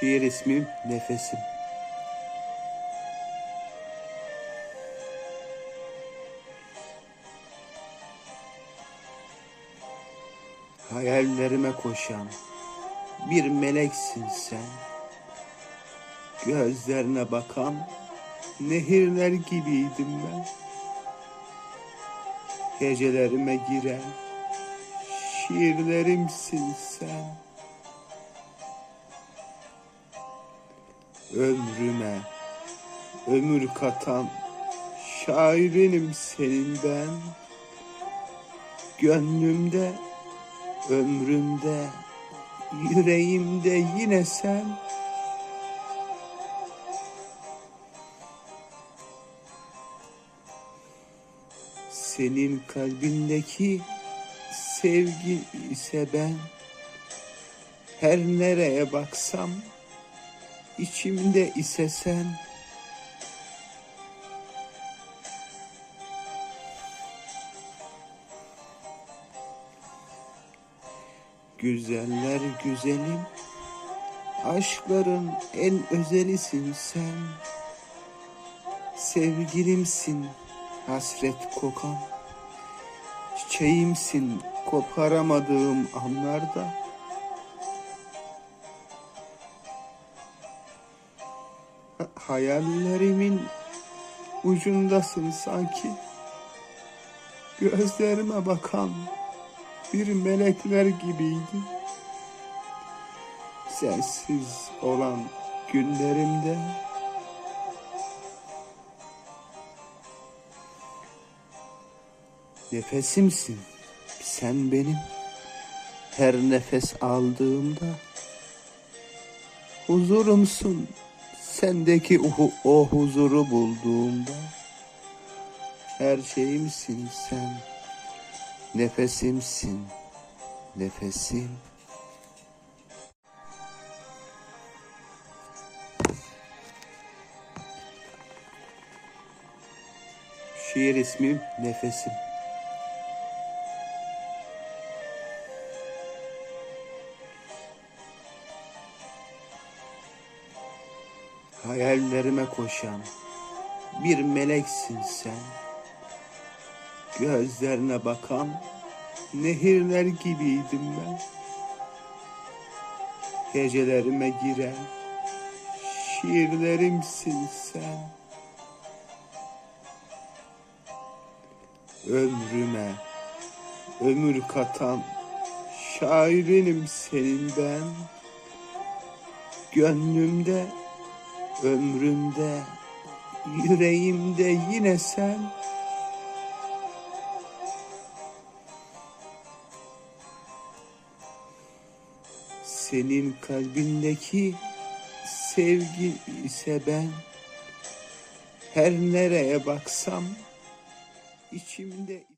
Şiir ismim Nefesim. Hayallerime koşan bir meleksin sen. Gözlerine bakan nehirler gibiydim ben. Gecelerime giren şiirlerimsin sen. Ömrüme ömür katan şairinim senin ben. Gönlümde, ömrümde, yüreğimde yine sen. Senin kalbindeki sevgi ise ben. Her nereye baksam içimde ise sen. Güzeller güzelim, aşkların en özelisin sen. Sevgilimsin, hasret kokan, çiçeğimsin koparamadığım anlarda. Hayallerimin ucundasın sanki. Gözlerime bakan bir melekler gibiydi. Sensiz olan günlerimde nefesimsin sen benim her nefes aldığımda huzurumsun sendeki o, o huzuru bulduğumda her şeyimsin sen nefesimsin nefesim Şiir ismim Nefesim. Hayallerime koşan bir meleksin sen. Gözlerine bakan nehirler gibiydim ben. Gecelerime giren şiirlerimsin sen. Ömrüme ömür katan şairinim senin ben. Gönlümde, ömrümde, yüreğimde yine sen. Senin kalbindeki sevgi ise ben. Her nereye baksam içimde